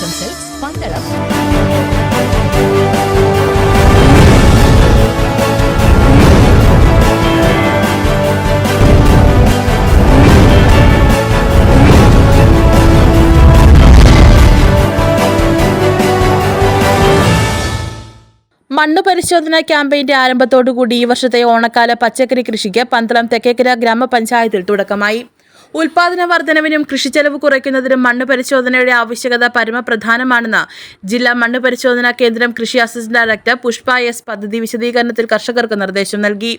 Cells Pandalam മണ്ണ് പരിശോധന ക്യാമ്പയിന്റെ ആരംഭത്തോടുകൂടി ഈ വർഷത്തെ ഓണക്കാല പച്ചക്കറി കൃഷിക്ക് പന്തളം തെക്കേക്കര ഗ്രാമപഞ്ചായത്തിൽ തുടക്കമായി. ഉൽപാദന വർധനവിനും കൃഷിച്ചെലവ് കുറയ്ക്കുന്നതിനും മണ്ണ് പരിശോധനയുടെ ആവശ്യകത പരമപ്രധാനമാണെന്ന് ജില്ലാ മണ്ണ് പരിശോധനാ കേന്ദ്രം കൃഷി അസിസ്റ്റന്റ് ഡയറക്ടർ പുഷ്പ എസ് പദ്ധതി വിശദീകരണത്തിൽ കർഷകർക്ക് നിർദ്ദേശം നൽകി.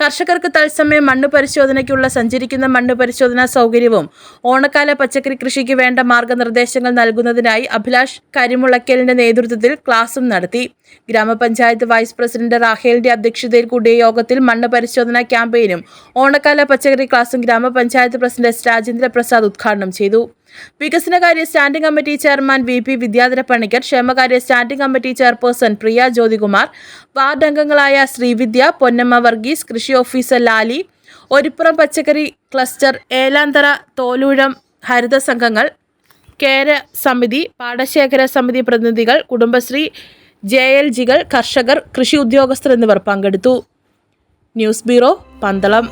കർഷകർക്ക് തത്സമയം മണ്ണ് പരിശോധനയ്ക്കുള്ള സഞ്ചരിക്കുന്ന മണ്ണ് പരിശോധനാ സൗകര്യവും ഓണക്കാല പച്ചക്കറി കൃഷിക്ക് വേണ്ട മാർഗനിർദ്ദേശങ്ങൾ നൽകുന്നതിനായി അഭിലാഷ് കരിമുളയ്ക്കലിന്റെ നേതൃത്വത്തിൽ ക്ലാസും നടത്തി. ഗ്രാമപഞ്ചായത്ത് വൈസ് പ്രസിഡന്റ് റാഹേലിന്റെ അധ്യക്ഷതയിൽ കൂടിയ യോഗത്തിൽ മണ്ണ് പരിശോധനാ ക്യാമ്പയിനും ഓണക്കാല പച്ചക്കറി ക്ലാസും ഗ്രാമപഞ്ചായത്ത് പ്രസിഡന്റ് രാജേന്ദ്ര പ്രസാദ് ഉദ്ഘാടനം ചെയ്തു. വികസനകാര്യ standing committee chairman V P Vidyadhara Panicker ക്ഷേമകാര്യ standing committee chairperson Priya Jyothikumar ward അംഗങ്ങളായ ശ്രീവിദ്യ പൊന്നമ്മ വർഗീസ് കൃഷി ഓഫീസർ ലാലി ഒരുപ്പുറം പച്ചക്കറി ക്ലസ്റ്റർ ഏലാന്തറ തോലൂഴം ഹരിത സംഘങ്ങൾ കേര സമിതി പാടശേഖര സമിതി പ്രതിനിധികൾ കുടുംബശ്രീ ജെ എൽ ജികൾ കർഷകർ കൃഷി ഉദ്യോഗസ്ഥർ എന്നിവർ പങ്കെടുത്തു. News bureau Pandalam.